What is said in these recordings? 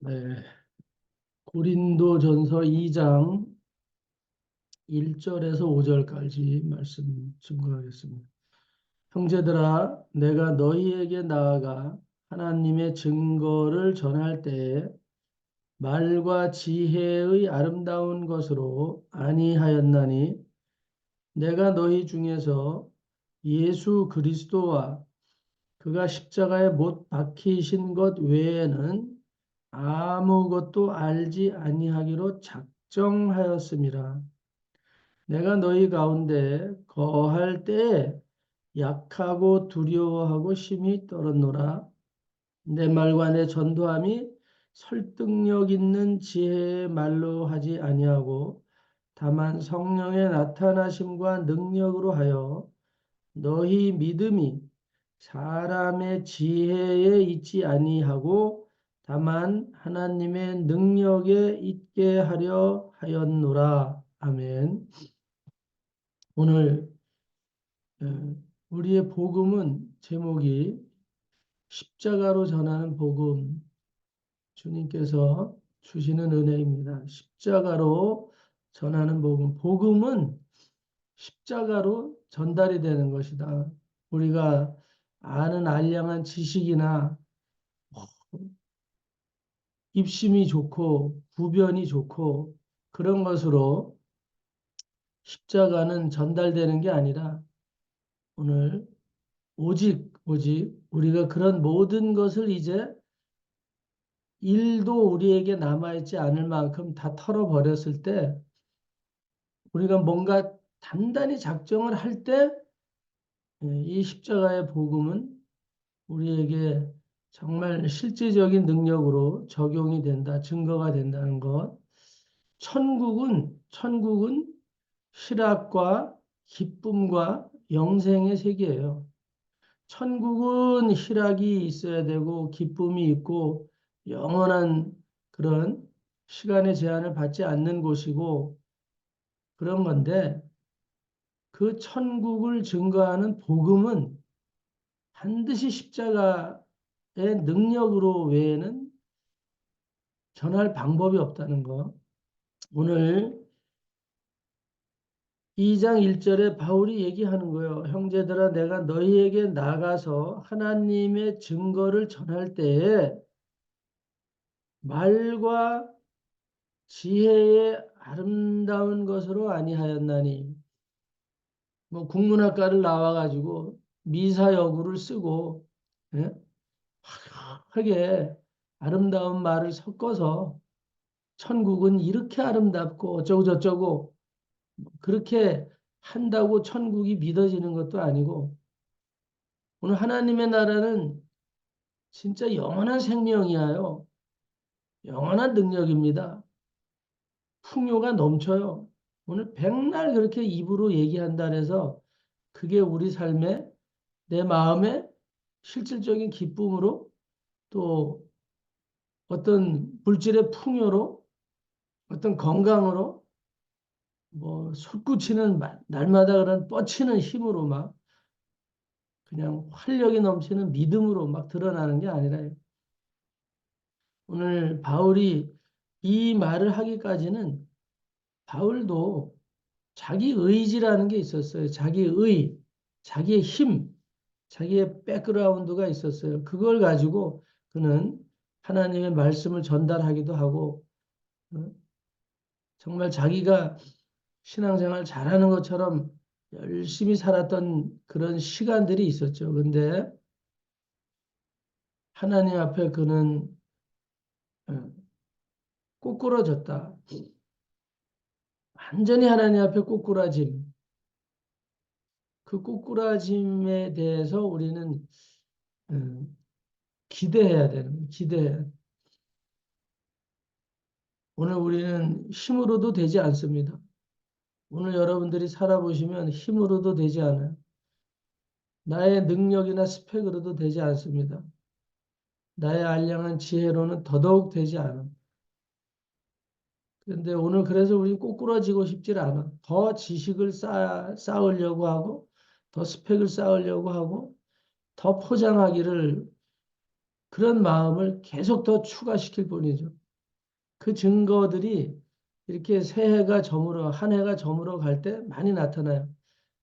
네. 고린도전서 2장 1절에서 5절까지 말씀 증거하겠습니다. 형제들아, 내가 너희에게 나아가 하나님의 증거를 전할 때에 말과 지혜의 아름다운 것으로 아니하였나니 내가 너희 중에서 예수 그리스도와 그가 십자가에 못 박히신 것 외에는 아무것도 알지 아니하기로 작정하였습니다. 내가 너희 가운데 거할 때에 약하고 두려워하고 심히 떨었노라. 내 말과 내 전도함이 설득력 있는 지혜의 말로 하지 아니하고 다만 성령의 나타나심과 능력으로 하여 너희 믿음이 사람의 지혜에 있지 아니하고 다만 하나님의 능력에 있게 하려 하였노라. 아멘. 오늘 어, 우리의 복음은 제목이 십자가로 전하는 복음 주님께서 주시는 은혜입니다. 십자가로 전하는 복음. 복음은 십자가로 전달이 되는 것이다. 우리가 아는 알량한 지식이나 입심이 좋고 구변이 좋고 그런 것으로 십자가는 전달되는 게 아니라 오늘 오직 오직 우리가 그런 모든 것을 이제 일도 우리에게 남아있지 않을 만큼 다 털어버렸을 때 우리가 뭔가 단단히 작정을 할 때 이 십자가의 복음은 우리에게 정말 실제적인 능력으로 적용이 된다, 증거가 된다는 것. 천국은 천국은 희락과 기쁨과 영생의 세계예요. 천국은 희락이 있어야 되고 기쁨이 있고 영원한 그런 시간의 제한을 받지 않는 곳이고 그런 건데 그 천국을 증거하는 복음은 반드시 십자가의 능력으로 외에는 전할 방법이 없다는 거. 오늘 2장 1절에 바울이 얘기하는 거예요. 형제들아 내가 너희에게 나가서 하나님의 증거를 전할 때에 말과 지혜의 아름다운 것으로 아니하였나니 뭐 국문학과를 나와가지고 미사 여구를 쓰고 예? 화려하게 아름다운 말을 섞어서 천국은 이렇게 아름답고 어쩌고 저쩌고 그렇게 한다고 천국이 믿어지는 것도 아니고 오늘 하나님의 나라는 진짜 영원한 생명이에요. 영원한 능력입니다. 풍요가 넘쳐요. 오늘 백날 그렇게 입으로 얘기한다 해서 그게 우리 삶에 내 마음에 실질적인 기쁨으로 또 어떤 물질의 풍요로 어떤 건강으로 뭐 솟구치는 날마다 그런 뻗치는 힘으로 막 그냥 활력이 넘치는 믿음으로 막 드러나는 게 아니라 오늘 바울이 이 말을 하기까지는 바울도 자기 의지라는 게 있었어요. 자기 의, 자기의 힘, 자기의 백그라운드가 있었어요. 그걸 가지고 그는 하나님의 말씀을 전달하기도 하고 어? 정말 자기가 신앙생활 잘하는 것처럼 열심히 살았던 그런 시간들이 있었죠. 근데 하나님 앞에 그는 어, 꼬꾸러졌다. 완전히 하나님 앞에 꼬꾸라짐. 그 꼬꾸라짐에 대해서 우리는 어, 기대해야 되는. 기대해야 오늘 우리는 힘으로도 되지 않습니다. 오늘 여러분들이 살아보시면 힘으로도 되지 않아요. 나의 능력이나 스펙으로도 되지 않습니다. 나의 알량한 지혜로는 더더욱 되지 않아. 그런데 오늘 그래서 우리 꼬꾸라지고 싶질 않아. 더 지식을 쌓, 쌓으려고 하고, 더 스펙을 쌓으려고 하고, 더 포장하기를 그런 마음을 계속 더 추가시킬 뿐이죠. 그 증거들이 이렇게 새해가 저물어, 한 해가 저물어 갈 때 많이 나타나요.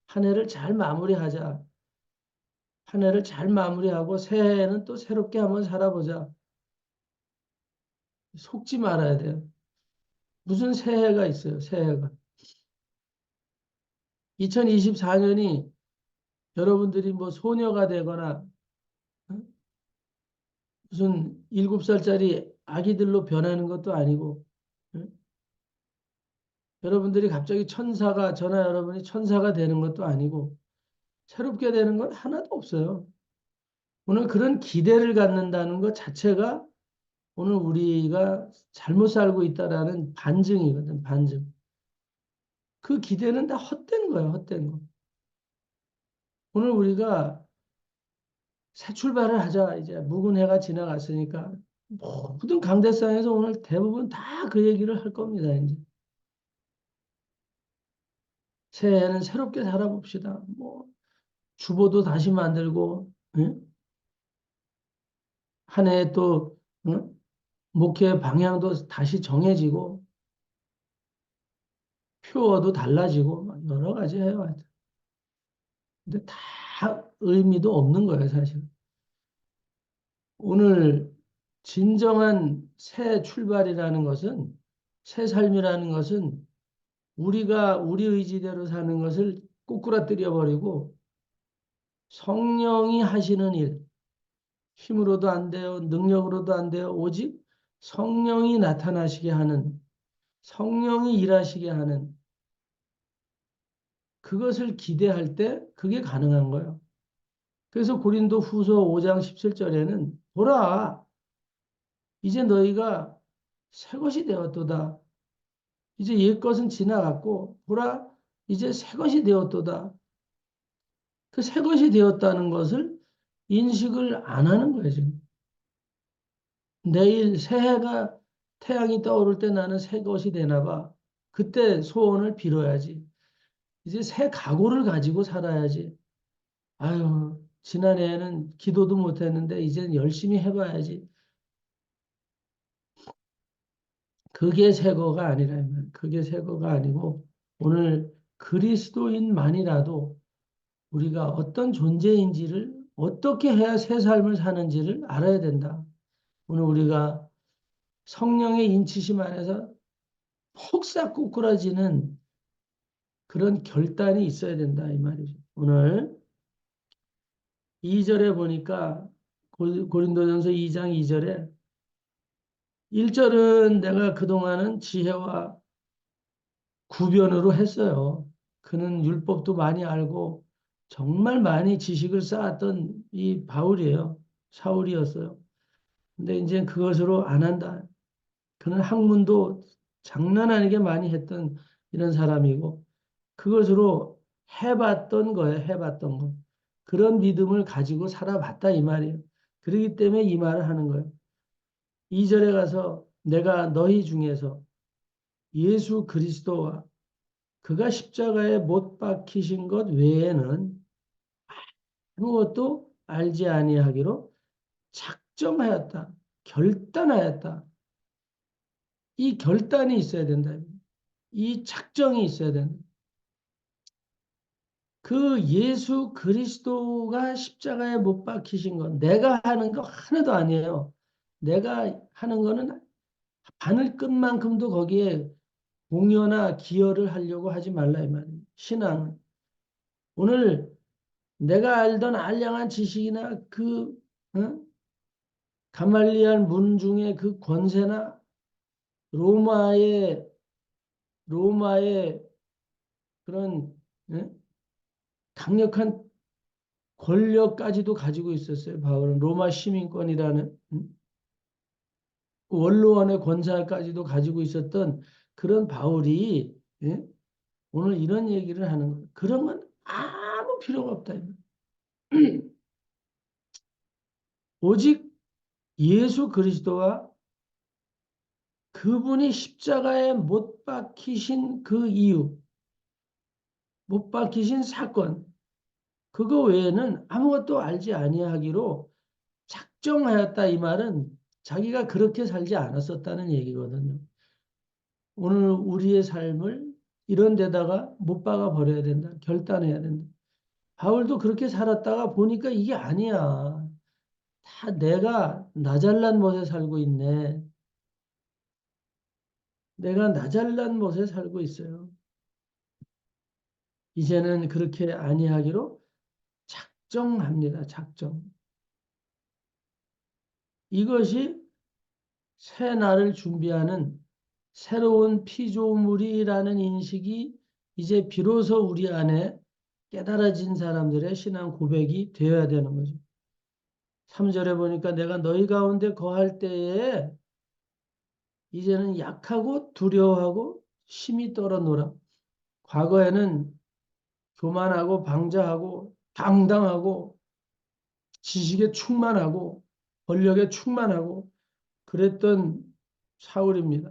한 해를 잘 마무리하자. 한 해를 잘 마무리하고 새해에는 또 새롭게 한번 살아보자. 속지 말아야 돼요. 무슨 새해가 있어요, 새해가. 2024년이 여러분들이 뭐 소녀가 되거나 어? 무슨 일곱 살짜리 아기들로 변하는 것도 아니고 어? 여러분들이 갑자기 천사가 저나 여러분이 천사가 되는 것도 아니고 새롭게 되는 건 하나도 없어요. 오늘 그런 기대를 갖는다는 것 자체가 오늘 우리가 잘못 살고 있다라는 반증이거든, 반증. 그 기대는 다 헛된 거예요, 헛된 거. 오늘 우리가 새 출발을 하자. 이제 묵은 해가 지나갔으니까 모든 강대상에서 오늘 대부분 다 그 얘기를 할 겁니다, 이제. 새해에는 새롭게 살아봅시다. 뭐 주보도 다시 만들고 응? 한 해에 또 응? 목회 방향도 다시 정해지고 표어도 달라지고 여러 가지 해요. 근데 다 의미도 없는 거예요, 사실. 오늘 진정한 새 출발이라는 것은 새 삶이라는 것은 우리가 우리 의지대로 사는 것을 꼬꾸라뜨려 버리고 성령이 하시는 일, 힘으로도 안 돼요, 능력으로도 안 돼요. 오직 성령이 나타나시게 하는, 성령이 일하시게 하는 그것을 기대할 때 그게 가능한 거예요. 그래서 고린도 후서 5장 17절에는 보라, 이제 너희가 새 것이 되었도다. 이제 옛 것은 지나갔고, 보라, 이제 새 것이 되었도다. 그 새 것이 되었다는 것을 인식을 안 하는 거예요, 지금. 내일 새해가 태양이 떠오를 때 나는 새 것이 되나 봐. 그때 소원을 빌어야지. 이제 새 각오를 가지고 살아야지. 아유, 지난해에는 기도도 못했는데 이제는 열심히 해봐야지. 그게 새거가 아니라 그게 새거가 아니고 오늘 그리스도인만이라도 우리가 어떤 존재인지를 어떻게 해야 새 삶을 사는지를 알아야 된다. 오늘 우리가 성령의 인치심 안에서 폭삭 꾸꾸라지는 그런 결단이 있어야 된다 이 말이죠. 오늘 2절에 보니까 고린도전서 2장 2절에 1절은 내가 그동안은 지혜와 구변으로 했어요. 그는 율법도 많이 알고 정말 많이 지식을 쌓았던 이 바울이에요. 사울이었어요. 근데 이제 그것으로 안 한다. 그는 학문도 장난 아니게 많이 했던 이런 사람이고 그것으로 해봤던 거예요. 해봤던 거. 그런 믿음을 가지고 살아봤다 이 말이에요. 그렇기 때문에 이 말을 하는 거예요. 2절에 가서 내가 너희 중에서 예수 그리스도와 그가 십자가에 못 박히신 것 외에는 아무것도 알지 아니하기로 작정하였다. 결단하였다. 이 결단이 있어야 된다. 이 작정이 있어야 된다. 그 예수 그리스도가 십자가에 못 박히신 건 내가 하는 거 하나도 아니에요. 내가 하는 거는 바늘 끝만큼도 거기에 공여나 기여를 하려고 하지 말라 이 말이에요. 신앙은. 오늘 내가 알던 알량한 지식이나 그 어? 가말리알 문 중에 그 권세나 로마의 로마의 그런 어? 강력한 권력까지도 가지고 있었어요. 바울은 로마 시민권이라는 음? 원로원의 권사까지도 가지고 있었던 그런 바울이 예? 오늘 이런 얘기를 하는 거예요. 그런 건 아무 필요가 없다. 오직 예수 그리스도와 그분이 십자가에 못 박히신 그 이유, 못 박히신 사건, 그거 외에는 아무것도 알지 아니하기로 작정하였다 이 말은 자기가 그렇게 살지 않았었다는 얘기거든요. 오늘 우리의 삶을 이런 데다가 못 박아 버려야 된다. 결단해야 된다. 바울도 그렇게 살았다가 보니까 이게 아니야. 다 내가 나 잘난 못에 살고 있네. 내가 나 잘난 못에 살고 있어요. 이제는 그렇게 아니하기로 작정합니다. 작정. 이것이 새 날을 준비하는 새로운 피조물이라는 인식이 이제 비로소 우리 안에 깨달아진 사람들의 신앙 고백이 되어야 되는 거죠. 3절에 보니까 내가 너희 가운데 거할 때에 이제는 약하고 두려워하고 심히 떨어노라. 과거에는 교만하고 방자하고 당당하고 지식에 충만하고 권력에 충만하고 그랬던 사울입니다.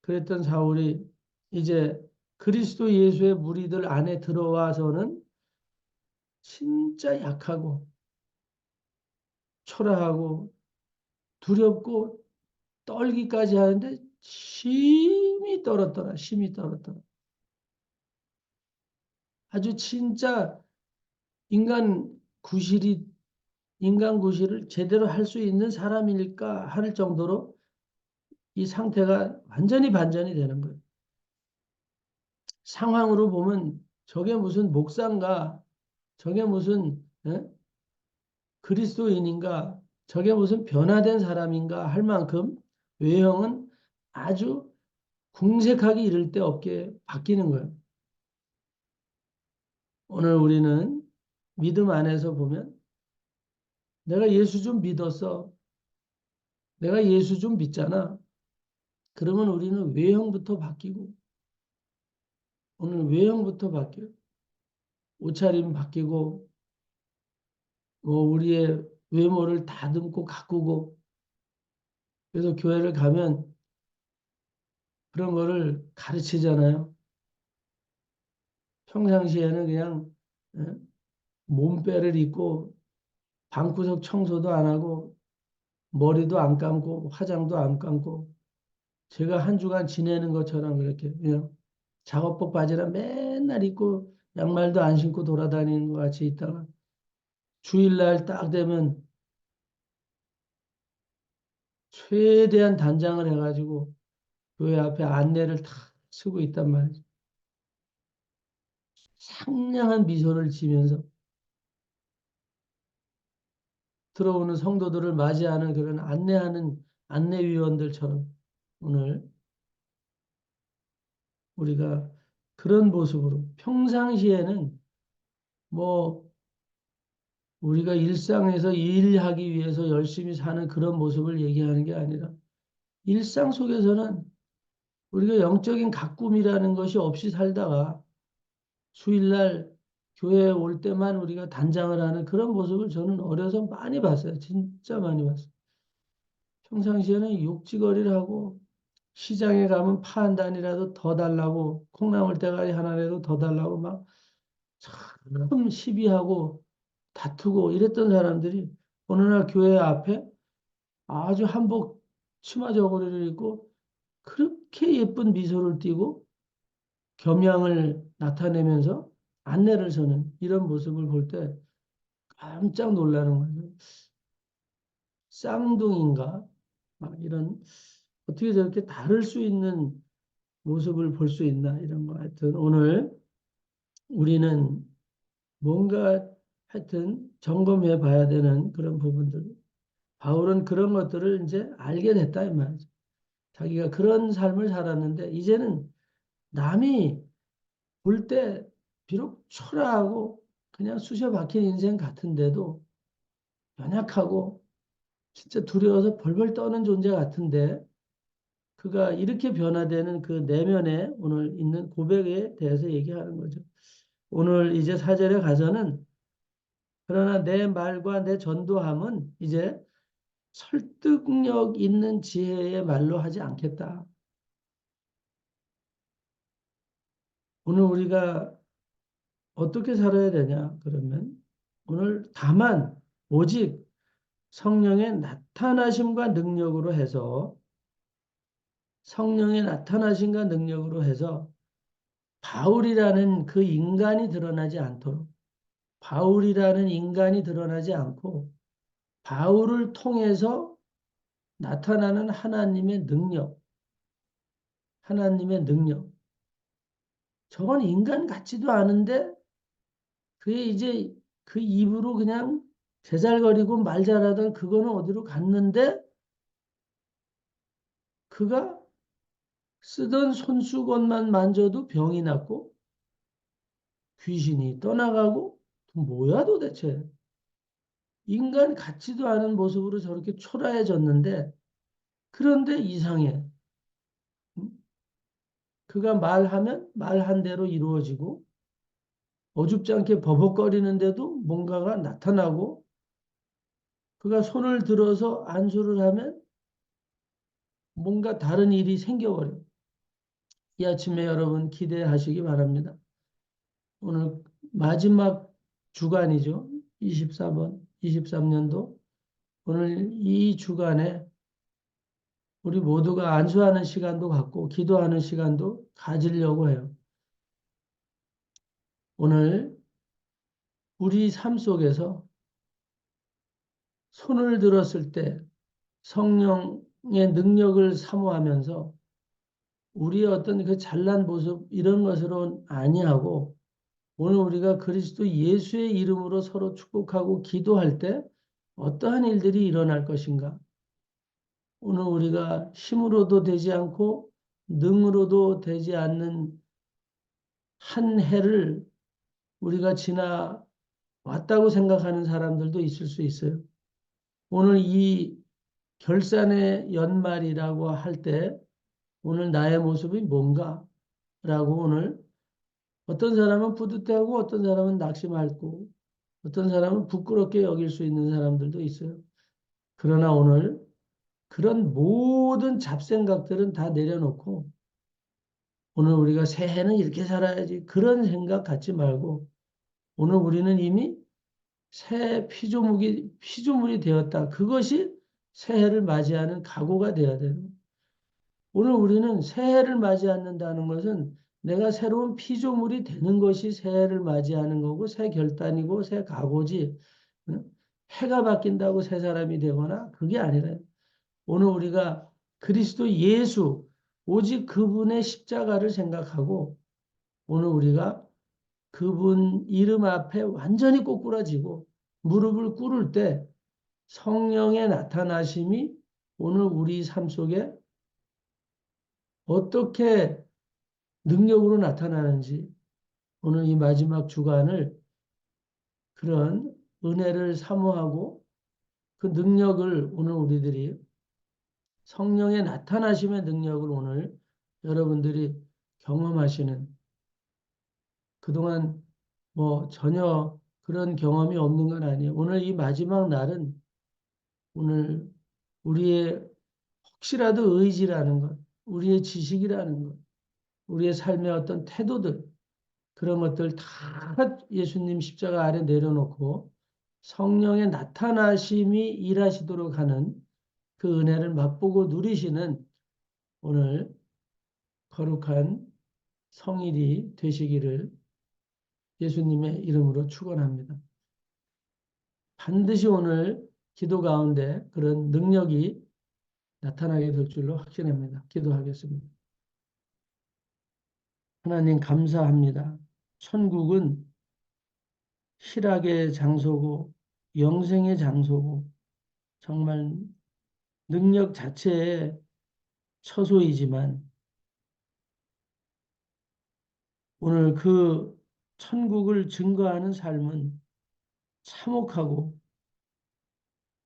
그랬던 사울이 이제 그리스도 예수의 무리들 안에 들어와서는 진짜 약하고 초라하고 두렵고 떨기까지 하는데 심히 떨었더라. 심히 떨었더라. 아주 진짜 인간 구실이 인간 구실을 제대로 할 수 있는 사람일까 할 정도로 이 상태가 완전히 반전이 되는 거예요. 상황으로 보면 저게 무슨 목사인가, 저게 무슨 에? 그리스도인인가, 저게 무슨 변화된 사람인가 할 만큼 외형은 아주 궁색하게 이를 데 없게 바뀌는 거예요. 오늘 우리는 믿음 안에서 보면 내가 예수 좀 믿었어. 내가 예수 좀 믿잖아. 그러면 우리는 외형부터 바뀌고 오늘 외형부터 바뀌어. 옷차림 바뀌고 뭐 우리의 외모를 다듬고 가꾸고 그래서 교회를 가면 그런 거를 가르치잖아요. 평상시에는 그냥 몸빼를 입고 방구석 청소도 안 하고 머리도 안 감고 화장도 안 감고 제가 한 주간 지내는 것처럼 그렇게 그냥 작업복 바지를 맨날 입고 양말도 안 신고 돌아다니는 것 같이 있다가 주일날 딱 되면 최대한 단장을 해가지고 교회 앞에 안내를 다 쓰고 있단 말이죠. 상냥한 미소를 지면서 들어오는 성도들을 맞이하는 그런 안내하는 안내위원들처럼 오늘 우리가 그런 모습으로 평상시에는 뭐 우리가 일상에서 일하기 위해서 열심히 사는 그런 모습을 얘기하는 게 아니라 일상 속에서는 우리가 영적인 가꿈이라는 것이 없이 살다가 수일날 교회에 올 때만 우리가 단장을 하는 그런 모습을 저는 어려서 많이 봤어요. 진짜 많이 봤어요. 평상시에는 욕지거리를 하고 시장에 가면 파 한 단이라도 더 달라고 콩나물 대가리 하나라도 더 달라고 막 참 시비하고 다투고 이랬던 사람들이 어느 날 교회 앞에 아주 한복 치마 저고리를 입고 그렇게 예쁜 미소를 띠고 겸양을 나타내면서 안내를 서는 이런 모습을 볼 때 깜짝 놀라는 거죠. 쌍둥이인가? 막 이런 어떻게 저렇게 다를 수 있는 모습을 볼 수 있나 이런 거 하여튼 오늘 우리는 뭔가 하여튼 점검해 봐야 되는 그런 부분들 바울은 그런 것들을 이제 알게 됐다 이 말이죠. 자기가 그런 삶을 살았는데 이제는 남이 볼 때 비록 초라하고 그냥 쑤셔 박힌 인생 같은데도 연약하고 진짜 두려워서 벌벌 떠는 존재 같은데 그가 이렇게 변화되는 그 내면에 오늘 있는 고백에 대해서 얘기하는 거죠. 오늘 이제 사절에 가서는 그러나 내 말과 내 전도함은 이제 설득력 있는 지혜의 말로 하지 않겠다. 오늘 우리가 어떻게 살아야 되냐? 그러면 오늘 다만 오직 성령의 나타나심과 능력으로 해서 성령의 나타나심과 능력으로 해서 바울이라는 그 인간이 드러나지 않도록 바울이라는 인간이 드러나지 않고 바울을 통해서 나타나는 하나님의 능력, 하나님의 능력. 저건 인간 같지도 않은데 그게 이제 그 입으로 그냥 제잘거리고 말 잘하던 그거는 어디로 갔는데 그가 쓰던 손수건만 만져도 병이 났고 귀신이 떠나가고 뭐야 도대체? 인간 같지도 않은 모습으로 저렇게 초라해졌는데 그런데 이상해 그가 말하면 말한 대로 이루어지고 어줍지 않게 버벅거리는데도 뭔가가 나타나고 그가 손을 들어서 안수를 하면 뭔가 다른 일이 생겨버려. 이 아침에 여러분 기대하시기 바랍니다. 오늘 마지막 주간이죠. 24번, 23년도. 오늘 이 주간에 우리 모두가 안수하는 시간도 갖고 기도하는 시간도 가지려고 해요. 오늘 우리 삶 속에서 손을 들었을 때 성령의 능력을 사모하면서 우리의 어떤 그 잘난 모습 이런 것으로 아니하고 오늘 우리가 그리스도 예수의 이름으로 서로 축복하고 기도할 때 어떠한 일들이 일어날 것인가? 오늘 우리가 힘으로도 되지 않고 능으로도 되지 않는 한 해를 우리가 지나 왔다고 생각하는 사람들도 있을 수 있어요. 오늘 이 결산의 연말이라고 할 때 오늘 나의 모습이 뭔가? 라고 오늘 어떤 사람은 뿌듯해하고 어떤 사람은 낙심하고 어떤 사람은 부끄럽게 여길 수 있는 사람들도 있어요. 그러나 오늘 그런 모든 잡생각들은 다 내려놓고 오늘 우리가 새해는 이렇게 살아야지 그런 생각 갖지 말고 오늘 우리는 이미 새 피조물이 피조물이 되었다. 그것이 새해를 맞이하는 각오가 되어야 되는. 오늘 우리는 새해를 맞이 않는다는 것은 내가 새로운 피조물이 되는 것이 새해를 맞이하는 거고 새 결단이고 새 각오지. 해가 바뀐다고 새 사람이 되거나 그게 아니라 오늘 우리가 그리스도 예수 오직 그분의 십자가를 생각하고 오늘 우리가 그분 이름 앞에 완전히 꼬꾸라지고 무릎을 꿇을 때 성령의 나타나심이 오늘 우리 삶 속에 어떻게 능력으로 나타나는지 오늘 이 마지막 주간을 그런 은혜를 사모하고 그 능력을 오늘 우리들이 성령의 나타나심의 능력을 오늘 여러분들이 경험하시는 그동안 뭐 전혀 그런 경험이 없는 건 아니에요. 오늘 이 마지막 날은 오늘 우리의 혹시라도 의지라는 것, 우리의 지식이라는 것, 우리의 삶의 어떤 태도들, 그런 것들 다 예수님 십자가 아래 내려놓고 성령의 나타나심이 일하시도록 하는 그 은혜를 맛보고 누리시는 오늘 거룩한 성일이 되시기를 예수님의 이름으로 축원합니다. 반드시 오늘 기도 가운데 그런 능력이 나타나게 될 줄로 확신합니다. 기도하겠습니다. 하나님 감사합니다. 천국은 희락의 장소고 영생의 장소고 정말 능력 자체의 처소이지만 오늘 그 천국을 증거하는 삶은 참혹하고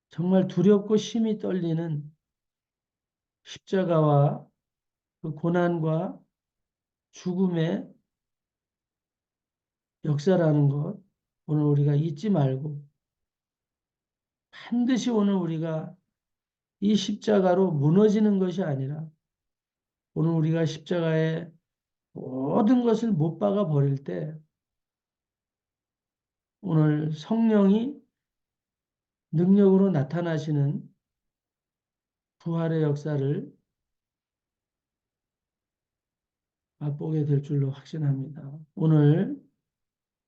정말 두렵고 심히 떨리는 십자가와 그 고난과 죽음의 역사라는 것 오늘 우리가 잊지 말고 반드시 오늘 우리가 이 십자가로 무너지는 것이 아니라 오늘 우리가 십자가에 모든 것을 못 박아 버릴 때 오늘 성령이 능력으로 나타나시는 부활의 역사를 맛보게 될 줄로 확신합니다. 오늘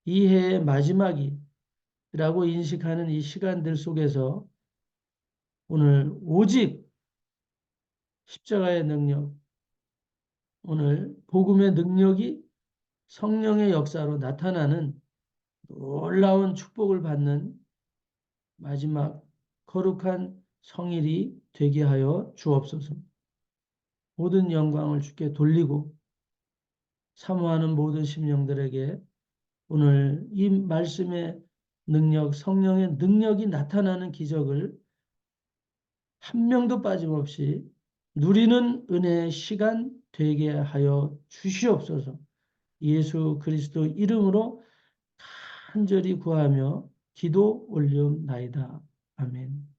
이 해의 마지막이라고 인식하는 이 시간들 속에서 오늘 오직 십자가의 능력, 오늘 복음의 능력이 성령의 역사로 나타나는 놀라운 축복을 받는 마지막 거룩한 성일이 되게 하여 주옵소서. 모든 영광을 주께 돌리고 사모하는 모든 심령들에게 오늘 이 말씀의 능력, 성령의 능력이 나타나는 기적을 한 명도 빠짐없이 누리는 은혜의 시간 되게 하여 주시옵소서. 예수 그리스도 이름으로 간절히 구하며 기도 올리옵나이다. 아멘.